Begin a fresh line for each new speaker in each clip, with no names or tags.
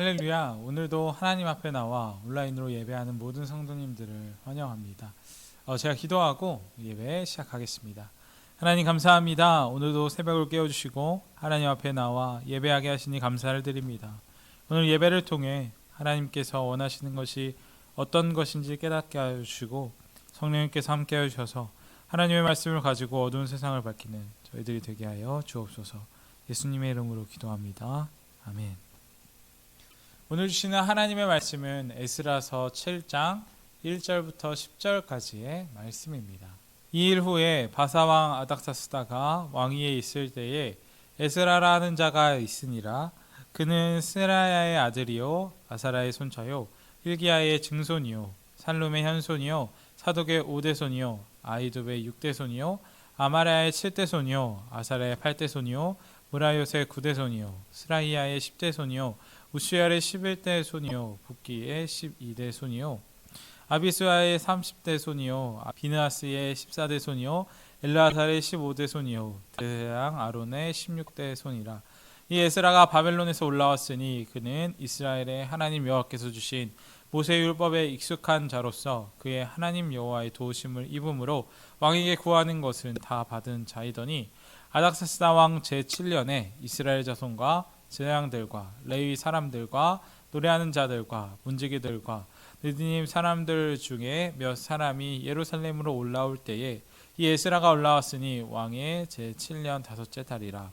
할렐루야. 오늘도 하나님 앞에 나와 온라인으로 예배하는 모든 성도님들을 환영합니다. 어, 제가 기도하고 예배 시작하겠습니다. 하나님 감사합니다. 오늘도 새벽을 깨워주시고 하나님 앞에 나와 예배하게 하시니 감사를 드립니다. 오늘 예배를 통해 하나님께서 원하시는 것이 어떤 것인지 깨닫게 하여 주시고 성령님께서 함께 하여 주셔서 하나님의 말씀을 가지고 어두운 세상을 밝히는 저희들이 되게 하여 주옵소서. 예수님의 이름으로 기도합니다. 아멘. 오늘 주시는 하나님의 말씀은 에스라서 7장 1절부터 10절까지의 말씀입니다. 이 일 후에 바사왕 아닥사스다가 왕위에 있을 때에 에스라라는 자가 있으니라 그는 스라야의 아들이요 아사라의 손자요 일기야의 증손이요 살룸의 현손이요 사독의 오대손이요 아이두의 육대손이요 아마라의 칠대손이요 아사라의 팔대손이요 무라요의 구대손이요 스라이야의 십대손이요 우시알의 11대 손이요 북기의 12대 손이요 아비스와의 30대 손이요 비느하스의 14대 손이요 엘라살의 15대 손이요 대양 아론의 16대 손이라. 이 에스라가 바벨론에서 올라왔으니 그는 이스라엘의 하나님 여호와께서 주신 모세의 율법에 익숙한 자로서 그의 하나님 여호와의 도우심을 입음으로 왕에게 구하는 것은 다 받은 자이더니 아닥사스다 왕 제7년에 이스라엘 자손과 제양들과 레위 사람들과 노래하는 자들과 문지기들과 느디님 사람들 중에 몇 사람이 예루살렘으로 올라올 때에 이 에스라가 올라왔으니 왕의 제7년 다섯째 달이라.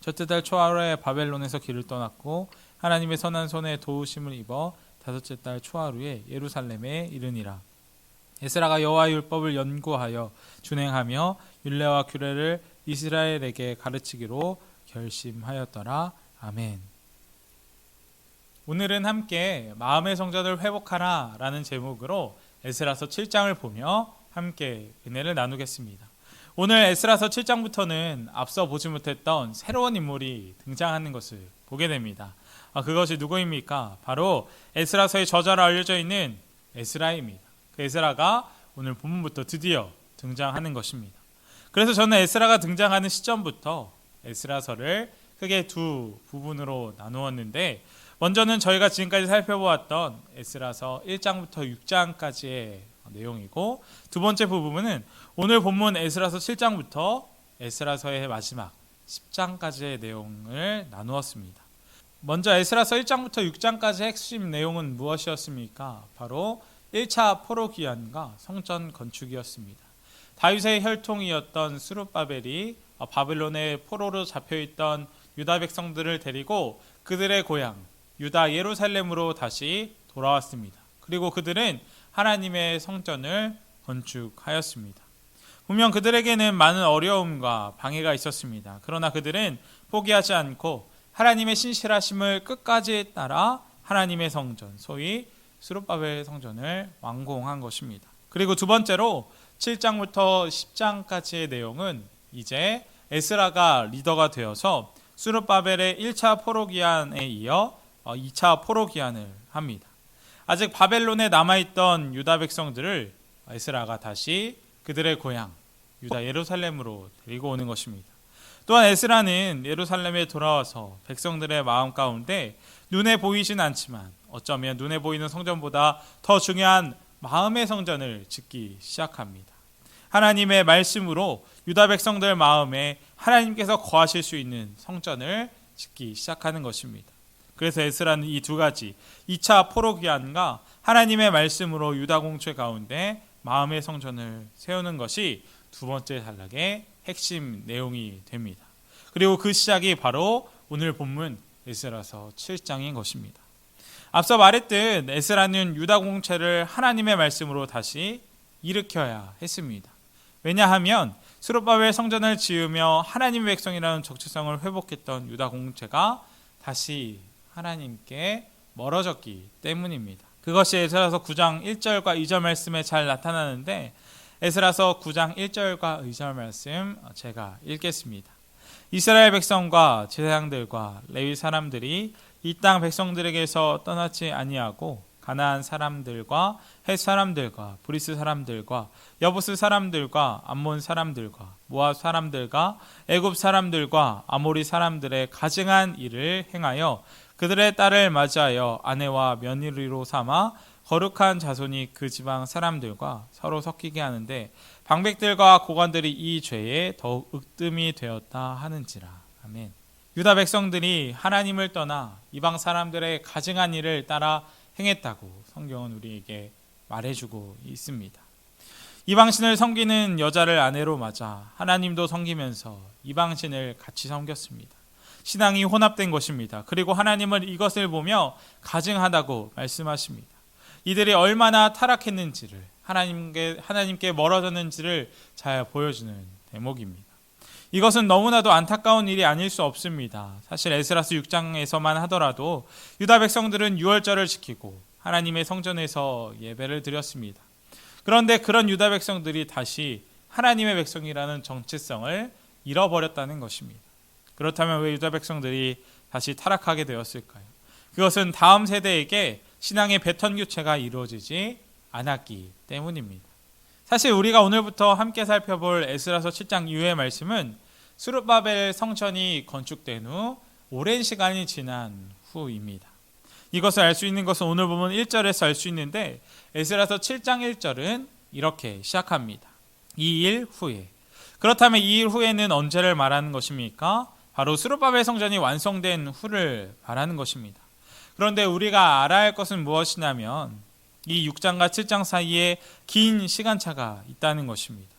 첫째 달 초하루에 바벨론에서 길을 떠났고 하나님의 선한 손에 도우심을 입어 다섯째 달 초하루에 예루살렘에 이르니라. 에스라가 여호와의 율법을 연구하여 준행하며 율례와 규례를 이스라엘에게 가르치기로 결심하였더라 아멘. 오늘은 함께 마음의 성전을 회복하라 라는 제목으로 에스라서 7장을 보며 함께 은혜를 나누겠습니다. 오늘 에스라서 7장부터는 앞서 보지 못했던 새로운 인물이 등장하는 것을 보게 됩니다. 아, 그것이 누구입니까? 바로 에스라서의 저자로 알려져 있는 에스라입니다. 그 에스라가 오늘 본문부터 드디어 등장하는 것입니다. 그래서 저는 에스라가 등장하는 시점부터 에스라서를 크게 두 부분으로 나누었는데 먼저는 저희가 지금까지 살펴보았던 에스라서 1장부터 6장까지의 내용이고 두 번째 부분은 오늘 본문 에스라서 7장부터 에스라서의 마지막 10장까지의 내용을 나누었습니다. 먼저 에스라서 1장부터 6장까지 핵심 내용은 무엇이었습니까? 바로 1차 포로 귀환과 성전 건축이었습니다. 다윗의 혈통이었던 수르바벨이 바벨론의 포로로 잡혀 있던 유다 백성들을 데리고 그들의 고향 유다 예루살렘으로 다시 돌아왔습니다. 그리고 그들은 하나님의 성전을 건축하였습니다. 분명 그들에게는 많은 어려움과 방해가 있었습니다. 그러나 그들은 포기하지 않고 하나님의 신실하심을 끝까지 따라 하나님의 성전, 소위 수르바벨 성전을 완공한 것입니다. 그리고 두 번째로 7장부터 10장까지의 내용은 이제 에스라가 리더가 되어서 수르바벨의 1차 포로 기한에 이어 2차 포로 기한을 합니다. 아직 바벨론에 남아있던 유다 백성들을 에스라가 다시 그들의 고향 유다 예루살렘으로 데리고 오는 것입니다. 또한 에스라는 예루살렘에 돌아와서 백성들의 마음 가운데 눈에 보이진 않지만 어쩌면 눈에 보이는 성전보다 더 중요한 마음의 성전을 짓기 시작합니다. 하나님의 말씀으로 유다 백성들 마음에 하나님께서 거하실 수 있는 성전을 짓기 시작하는 것입니다. 그래서 에스라는 이 두 가지 2차 포로 귀환과 하나님의 말씀으로 유다 공체 가운데 마음의 성전을 세우는 것이 두 번째 단락의 핵심 내용이 됩니다. 그리고 그 시작이 바로 오늘 본문 에스라서 7장인 것입니다. 앞서 말했듯 에스라는 유다 공체를 하나님의 말씀으로 다시 일으켜야 했습니다. 왜냐하면 수르바벨 성전을 지으며 하나님의 백성이라는 정체성을 회복했던 유다 공체가 다시 하나님께 멀어졌기 때문입니다. 그것이 에스라서 9장 1절과 2절 말씀에 잘 나타나는데 에스라서 9장 1절과 2절 말씀 제가 읽겠습니다. 이스라엘 백성과 제사장들과 레위 사람들이 이 땅 백성들에게서 떠나지 아니하고 가나안 사람들과 헷 사람들과 브리스 사람들과 여부스 사람들과 암몬 사람들과 모압 사람들과 애굽 사람들과 아모리 사람들의 가증한 일을 행하여 그들의 딸을 맞이하여 아내와 며느리로 삼아 거룩한 자손이 그 지방 사람들과 서로 섞이게 하는데 방백들과 고관들이 이 죄에 더욱 으뜸이 되었다 하는지라. 아멘. 유다 백성들이 하나님을 떠나 이방 사람들의 가증한 일을 따라 행했다고 성경은 우리에게 말해주고 있습니다. 이방신을 섬기는 여자를 아내로 맞아 하나님도 섬기면서 이방신을 같이 섬겼습니다. 신앙이 혼합된 것입니다. 그리고 하나님은 이것을 보며 가증하다고 말씀하십니다. 이들이 얼마나 타락했는지를 하나님께 하나님께 멀어졌는지를 잘 보여주는 대목입니다. 이것은 너무나도 안타까운 일이 아닐 수 없습니다. 사실 에스라스 6장에서만 하더라도 유다 백성들은 유월절을 지키고 하나님의 성전에서 예배를 드렸습니다. 그런데 그런 유다 백성들이 다시 하나님의 백성이라는 정체성을 잃어버렸다는 것입니다. 그렇다면 왜 유다 백성들이 다시 타락하게 되었을까요? 그것은 다음 세대에게 신앙의 배턴 교체가 이루어지지 않았기 때문입니다. 사실 우리가 오늘부터 함께 살펴볼 에스라서 7장 이후의 말씀은 수르바벨 성전이 건축된 후 오랜 시간이 지난 후입니다. 이것을 알 수 있는 것은 오늘 보면 1절에서 알 수 있는데 에스라서 7장 1절은 이렇게 시작합니다. 이일 후에. 그렇다면 이일 후에는 언제를 말하는 것입니까? 바로 수르바벨 성전이 완성된 후를 말하는 것입니다. 그런데 우리가 알아야 할 것은 무엇이냐면 이 6장과 7장 사이에 긴 시간차가 있다는 것입니다.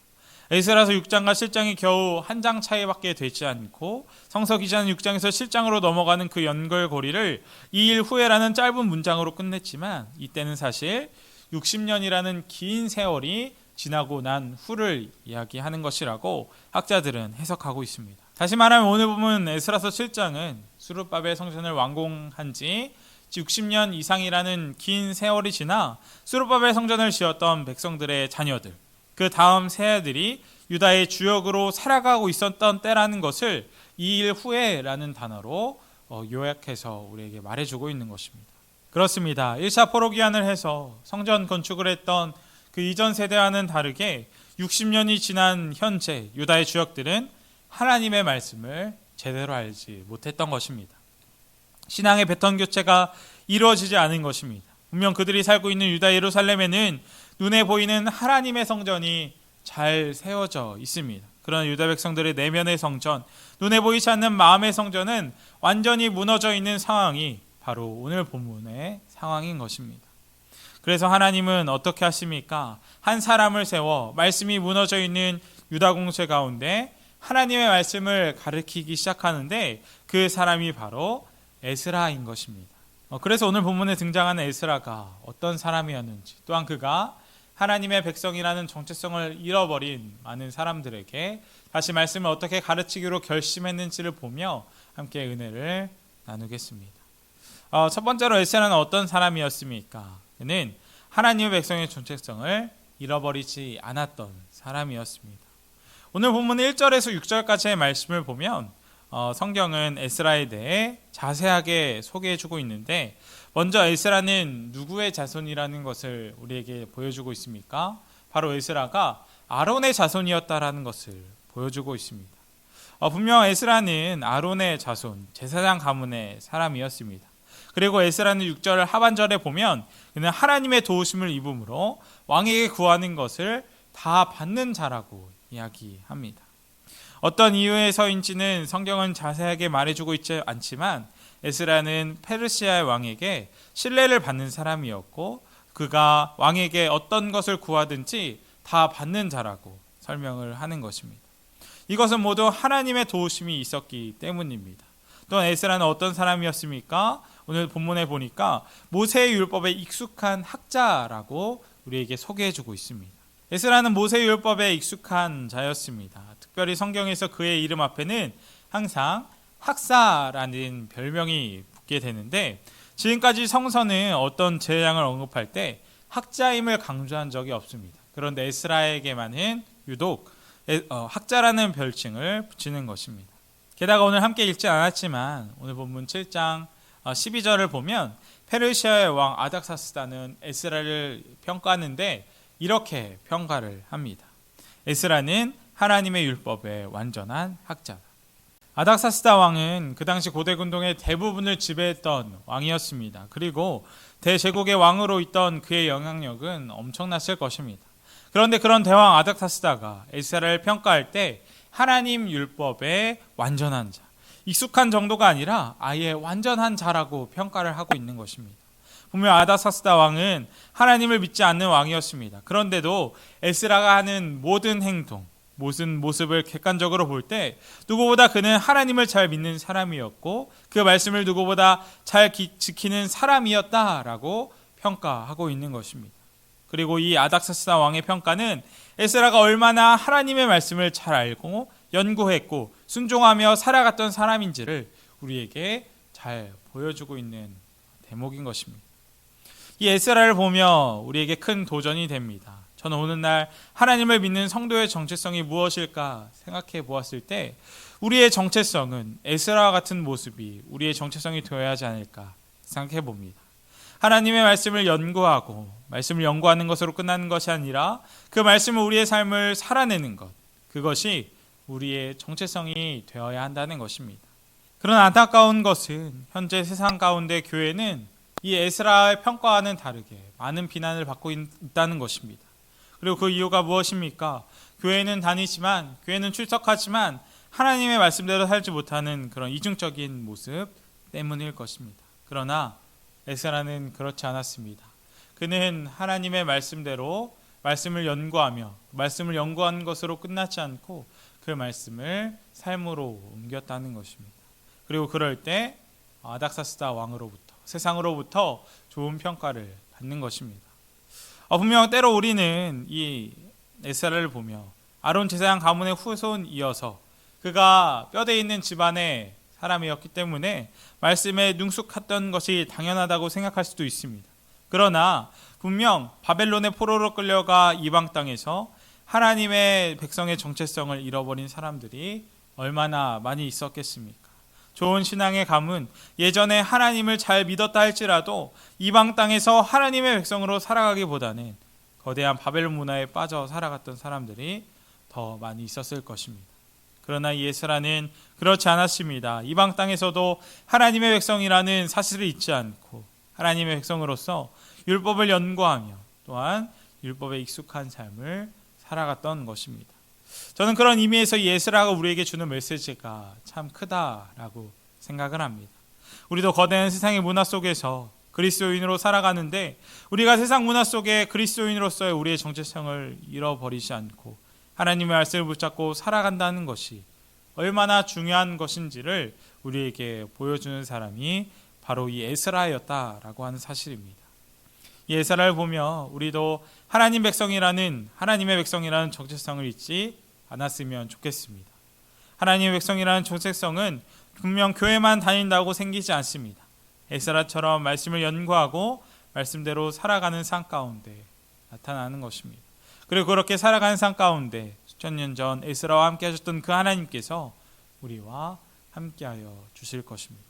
에스라서 6장과 7장이 겨우 한 장 차이밖에 되지 않고 성서 기자는 6장에서 7장으로 넘어가는 그 연결고리를 2일 후에라는 짧은 문장으로 끝냈지만 이때는 사실 60년이라는 긴 세월이 지나고 난 후를 이야기하는 것이라고 학자들은 해석하고 있습니다. 다시 말하면 오늘 보면 에스라서 7장은 수르바벨 성전을 완공한 지 60년 이상이라는 긴 세월이 지나 수르바벨 성전을 지었던 백성들의 자녀들, 그 다음 세대들이 유다의 주역으로 살아가고 있었던 때라는 것을 이 일 후에라는 단어로 어, 요약해서 우리에게 말해주고 있는 것입니다. 그렇습니다. 1차 포로기한을 해서 성전 건축을 했던 그 이전 세대와는 다르게 60년이 지난 현재 유다의 주역들은 하나님의 말씀을 제대로 알지 못했던 것입니다. 신앙의 배턴 교체가 이루어지지 않은 것입니다. 분명 그들이 살고 있는 유다 예루살렘에는 눈에 보이는 하나님의 성전이 잘 세워져 있습니다. 그러나 유다 백성들의 내면의 성전, 눈에 보이지 않는 마음의 성전은 완전히 무너져 있는 상황이 바로 오늘 본문의 상황인 것입니다. 그래서 하나님은 어떻게 하십니까? 한 사람을 세워 말씀이 무너져 있는 유다 공세 가운데 하나님의 말씀을 가르치기 시작하는데 그 사람이 바로 에스라인 것입니다. 어, 그래서 오늘 본문에 등장하는 에스라가 어떤 사람이었는지 또한 그가 하나님의 백성이라는 정체성을 잃어버린 많은 사람들에게 다시 말씀을 어떻게 가르치기로 결심했는지를 보며 함께 은혜를 나누겠습니다. 어, 첫 번째로 에스라는 어떤 사람이었습니까? 그는 하나님의 백성의 정체성을 잃어버리지 않았던 사람이었습니다. 오늘 본문 1절에서 6절까지의 말씀을 보면 어, 성경은 에스라에 대해 자세하게 소개해주고 있는데 먼저 에스라는 누구의 자손이라는 것을 우리에게 보여주고 있습니까? 바로 에스라가 아론의 자손이었다라는 것을 보여주고 있습니다. 어, 분명 에스라는 아론의 자손, 제사장 가문의 사람이었습니다. 그리고 에스라는 6절 하반절에 보면 그는 하나님의 도우심을 입음으로 왕에게 구하는 것을 다 받는 자라고 이야기합니다. 어떤 이유에서인지는 성경은 자세하게 말해주고 있지 않지만 에스라는 페르시아의 왕에게 신뢰를 받는 사람이었고 그가 왕에게 어떤 것을 구하든지 다 받는 자라고 설명을 하는 것입니다. 이것은 모두 하나님의 도우심이 있었기 때문입니다. 또 에스라는 어떤 사람이었습니까? 오늘 본문에 보니까 모세의 율법에 익숙한 학자라고 우리에게 소개해 주고 있습니다. 에스라는 모세 율법에 익숙한 자였습니다. 특별히 성경에서 그의 이름 앞에는 항상 학사라는 별명이 붙게 되는데 지금까지 성서는 어떤 재앙을 언급할 때 학자임을 강조한 적이 없습니다. 그런데 에스라에게만은 유독 어, 학자라는 별칭을 붙이는 것입니다. 게다가 오늘 함께 읽지 않았지만 오늘 본문 7장 12절을 어, 보면 페르시아의 왕 아닥사스다는 에스라를 평가하는데 이렇게 평가를 합니다. 에스라는 하나님의 율법의 완전한 학자다. 아닥사스다 왕은 그 당시 고대 군동의 대부분을 지배했던 왕이었습니다. 그리고 대제국의 왕으로 있던 그의 영향력은 엄청났을 것입니다. 그런데 그런 대왕 아닥사스다가 에스라를 평가할 때 하나님 율법의 완전한 자, 익숙한 정도가 아니라 아예 완전한 자라고 평가를 하고 있는 것입니다. 분명 아닥사스다 왕은 하나님을 믿지 않는 왕이었습니다. 그런데도 에스라가 하는 모든 행동, 모든 모습을 객관적으로 볼 때 누구보다 그는 하나님을 잘 믿는 사람이었고 그 말씀을 누구보다 잘 기- 지키는 사람이었다라고 평가하고 있는 것입니다. 그리고 이 아닥사스다 왕의 평가는 에스라가 얼마나 하나님의 말씀을 잘 알고 연구했고 순종하며 살아갔던 사람인지를 우리에게 잘 보여주고 있는 대목인 것입니다. 이 에스라를 보며 우리에게 큰 도전이 됩니다. 저는 오늘날 하나님을 믿는 성도의 정체성이 무엇일까 생각해 보았을 때 우리의 정체성은 에스라와 같은 모습이 우리의 정체성이 되어야 하지 않을까 생각해 봅니다. 하나님의 말씀을 연구하고 말씀을 연구하는 것으로 끝나는 것이 아니라 그 말씀을 우리의 삶을 살아내는 것 그것이 우리의 정체성이 되어야 한다는 것입니다. 그런 안타까운 것은 현재 세상 가운데 교회는 이 에스라의 평가와는 다르게 많은 비난을 받고 있- 있다는 것입니다. 그리고 그 이유가 무엇입니까? 교회는 다니지만 교회는 출석하지만 하나님의 말씀대로 살지 못하는 그런 이중적인 모습 때문일 것입니다. 그러나 에스라는 그렇지 않았습니다. 그는 하나님의 말씀대로 말씀을 연구하며 말씀을 연구한 것으로 끝나지 않고 그 말씀을 삶으로 옮겼다는 것입니다. 그리고 그럴 때 아닥사스다 왕으로부터 세상으로부터 좋은 평가를 받는 것입니다. 어, 분명 때로 우리는 이 에스라를 보며 아론 제사장 가문의 후손이어서 그가 뼈대 있는 집안의 사람이었기 때문에 말씀에 능숙했던 것이 당연하다고 생각할 수도 있습니다. 그러나 분명 바벨론의 포로로 끌려가 이방 땅에서 하나님의 백성의 정체성을 잃어버린 사람들이 얼마나 많이 있었겠습니까? 좋은 신앙의 감은 예전에 하나님을 잘 믿었다 할지라도 이방 땅에서 하나님의 백성으로 살아가기보다는 거대한 바벨 문화에 빠져 살아갔던 사람들이 더 많이 있었을 것입니다. 그러나 예스라는 그렇지 않았습니다. 이방 땅에서도 하나님의 백성이라는 사실을 잊지 않고 하나님의 백성으로서 율법을 연구하며 또한 율법에 익숙한 삶을 살아갔던 것입니다. 저는 그런 의미에서 예스라가 우리에게 주는 메시지가 참 크다라고 생각을 합니다. 우리도 거대한 세상의 문화 속에서 그리스도인으로 살아가는데 우리가 세상 문화 속에 그리스도인으로서의 우리의 정체성을 잃어버리지 않고 하나님의 말씀을 붙잡고 살아간다는 것이 얼마나 중요한 것인지를 우리에게 보여주는 사람이 바로 이 에스라였다라고 하는 사실입니다. 이 에스라를 보며 우리도 하나님 백성이라는 하나님의 백성이라는 정체성을 잊지 않았으면 좋겠습니다. 하나님의 백성이라는 정체성은 분명 교회만 다닌다고 생기지 않습니다. 에스라처럼 말씀을 연구하고 말씀대로 살아가는 삶 가운데 나타나는 것입니다. 그리고 그렇게 살아가는 삶 가운데 수천 년 전 에스라와 함께 하셨던 그 하나님께서 우리와 함께하여 주실 것입니다.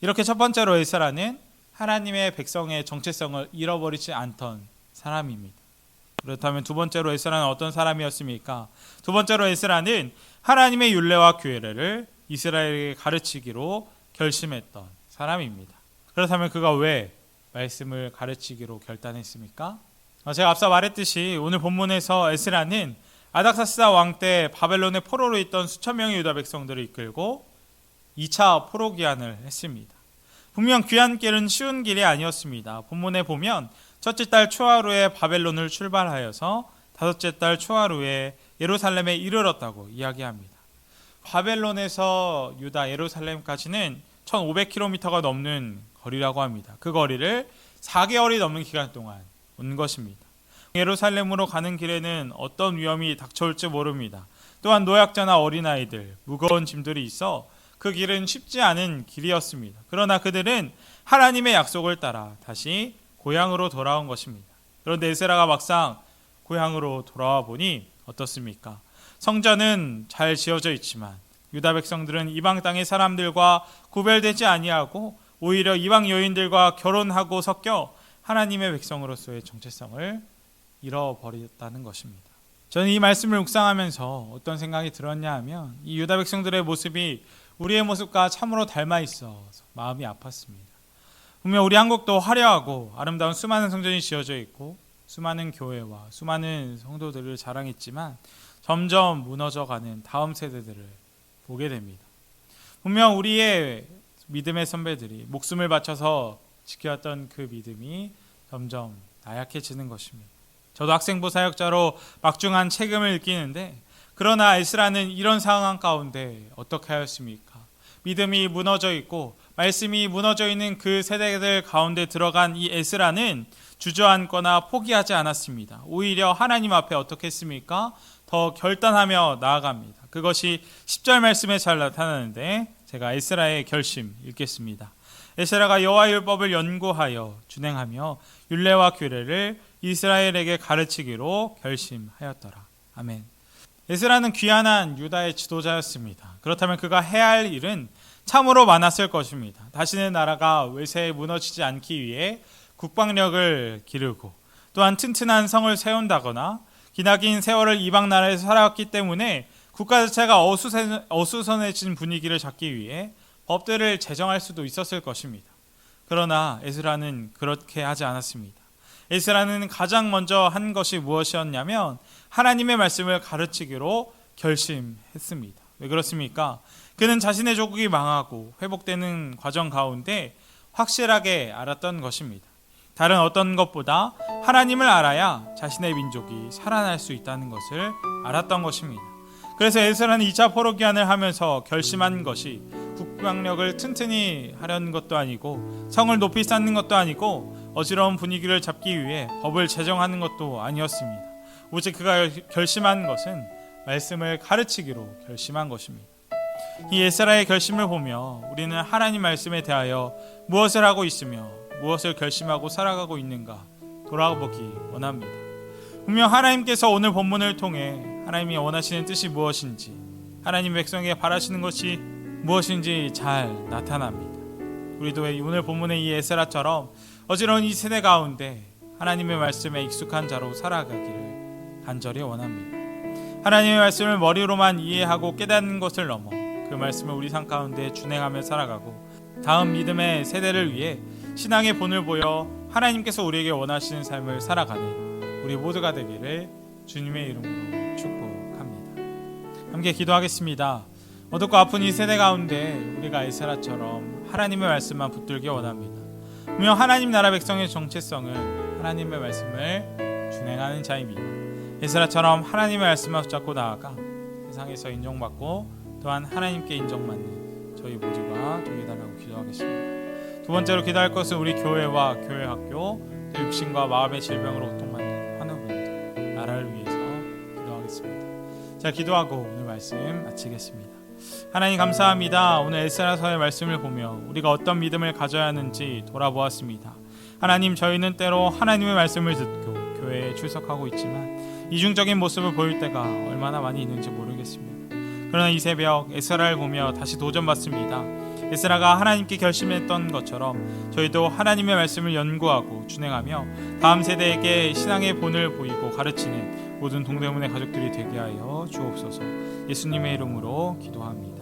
이렇게 첫 번째로 에스라는 하나님의 백성의 정체성을 잃어버리지 않던 사람입니다. 그렇다면 두 번째로 에스라는 어떤 사람이었습니까? 두 번째로 에스라는 하나님의 율례와 규례를 이스라엘에게 가르치기로 결심했던 사람입니다. 그렇다면 그가 왜 말씀을 가르치기로 결단했습니까? 어, 제가 앞서 말했듯이 오늘 본문에서 에스라는 아닥사스다 왕 때 바벨론의 포로로 있던 수천 명의 유다 백성들을 이끌고 2차 포로 귀환을 했습니다. 분명 귀한 길은 쉬운 길이 아니었습니다. 본문에 보면 첫째 달 초하루에 바벨론을 출발하여서 다섯째 달 초하루에 예루살렘에 이르렀다고 이야기합니다. 바벨론에서 유다 예루살렘까지는 1500km가 넘는 거리라고 합니다. 그 거리를 4개월이 넘는 기간 동안 온 것입니다. 예루살렘으로 가는 길에는 어떤 위험이 닥쳐올지 모릅니다. 또한 노약자나 어린아이들, 무거운 짐들이 있어 그 길은 쉽지 않은 길이었습니다. 그러나 그들은 하나님의 약속을 따라 다시 고향으로 돌아온 것입니다. 그런데 에스라가 막상 고향으로 돌아와 보니 어떻습니까? 성전은 잘 지어져 있지만 유다 백성들은 이방 땅의 사람들과 구별되지 아니하고 오히려 이방 여인들과 결혼하고 섞여 하나님의 백성으로서의 정체성을 잃어버렸다는 것입니다. 저는 이 말씀을 묵상하면서 어떤 생각이 들었냐 하면 이 유다 백성들의 모습이 우리의 모습과 참으로 닮아 있어서 마음이 아팠습니다. 분명 우리 한국도 화려하고 아름다운 수많은 성전이 지어져 있고 수많은 교회와 수많은 성도들을 자랑했지만 점점 무너져가는 다음 세대들을 보게 됩니다. 분명 우리의 믿음의 선배들이 목숨을 바쳐서 지켜왔던 그 믿음이 점점 나약해지는 것입니다. 저도 학생부 사역자로 막중한 책임을 느끼는데 그러나 에스라는 이런 상황 가운데 어떻게 하였습니까? 믿음이 무너져 있고 말씀이 무너져 있는 그 세대들 가운데 들어간 이 에스라는 주저앉거나 포기하지 않았습니다. 오히려 하나님 앞에 어떻게 했습니까? 더 결단하며 나아갑니다. 그것이 10절 말씀에 잘 나타나는데 제가 에스라의 결심 읽겠습니다. 에스라가 여호와 율법을 연구하여 준행하며 율례와 규례를 이스라엘에게 가르치기로 결심하였더라. 아멘. 에스라는 귀한한 유다의 지도자였습니다. 그렇다면 그가 해야 할 일은 참으로 많았을 것입니다. 다시는 나라가 외세에 무너지지 않기 위해 국방력을 기르고 또한 튼튼한 성을 세운다거나 기나긴 세월을 이방 나라에서 살아왔기 때문에 국가 자체가 어수선, 어수선해진 분위기를 잡기 위해 법들을 제정할 수도 있었을 것입니다. 그러나 에스라는 그렇게 하지 않았습니다. 에스라는 가장 먼저 한 것이 무엇이었냐면 하나님의 말씀을 가르치기로 결심했습니다. 왜 그렇습니까? 그는 자신의 조국이 망하고 회복되는 과정 가운데 확실하게 알았던 것입니다. 다른 어떤 것보다 하나님을 알아야 자신의 민족이 살아날 수 있다는 것을 알았던 것입니다. 그래서 에스라는 2차 포로 기한을 하면서 결심한 것이 국방력을 튼튼히 하려는 것도 아니고 성을 높이 쌓는 것도 아니고 어지러운 분위기를 잡기 위해 법을 제정하는 것도 아니었습니다. 오직 그가 결심한 것은 말씀을 가르치기로 결심한 것입니다. 이 에스라의 결심을 보며 우리는 하나님 말씀에 대하여 무엇을 하고 있으며 무엇을 결심하고 살아가고 있는가 돌아보기 원합니다. 분명 하나님께서 오늘 본문을 통해 하나님이 원하시는 뜻이 무엇인지 하나님 백성에게 바라시는 것이 무엇인지 잘 나타납니다. 우리도 오늘 본문의 이 에스라처럼 어지러운 이 세대 가운데 하나님의 말씀에 익숙한 자로 살아가기를 간절히 원합니다. 하나님의 말씀을 머리로만 이해하고 깨닫는 것을 넘어 그 말씀을 우리 삶 가운데 준행하며 살아가고 다음 믿음의 세대를 위해 신앙의 본을 보여 하나님께서 우리에게 원하시는 삶을 살아가는 우리 모두가 되기를 주님의 이름으로 축복합니다. 함께 기도하겠습니다. 어둡고 아픈 이 세대 가운데 우리가 에스라처럼 하나님의 말씀만 붙들기 원합니다. 분명 하나님 나라 백성의 정체성은 하나님의 말씀을 준행하는 자입니다. 에스라처럼 하나님의 말씀만 붙잡고 나아가 세상에서 인정받고 또한 하나님께 인정받는 저희 모두가 되게 달라고 기도하겠습니다. 두 번째로 기도할 것은 우리 교회와 교회 학교 또 육신과 마음의 질병으로 고통받는 환우분들 나라를 위해서 기도하겠습니다. 자 기도하고 오늘 말씀 마치겠습니다. 하나님 감사합니다. 오늘 에스라서의 말씀을 보며 우리가 어떤 믿음을 가져야 하는지 돌아보았습니다. 하나님 저희는 때로 하나님의 말씀을 듣고 교회에 출석하고 있지만 이중적인 모습을 보일 때가 얼마나 많이 있는지 모르겠습니다. 그러나 이 새벽 에스라를 보며 다시 도전받습니다. 에스라가 하나님께 결심했던 것처럼 저희도 하나님의 말씀을 연구하고 준행하며 다음 세대에게 신앙의 본을 보이고 가르치는 모든 동대문의 가족들이 되게 하여 주옵소서. 예수님의 이름으로 기도합니다.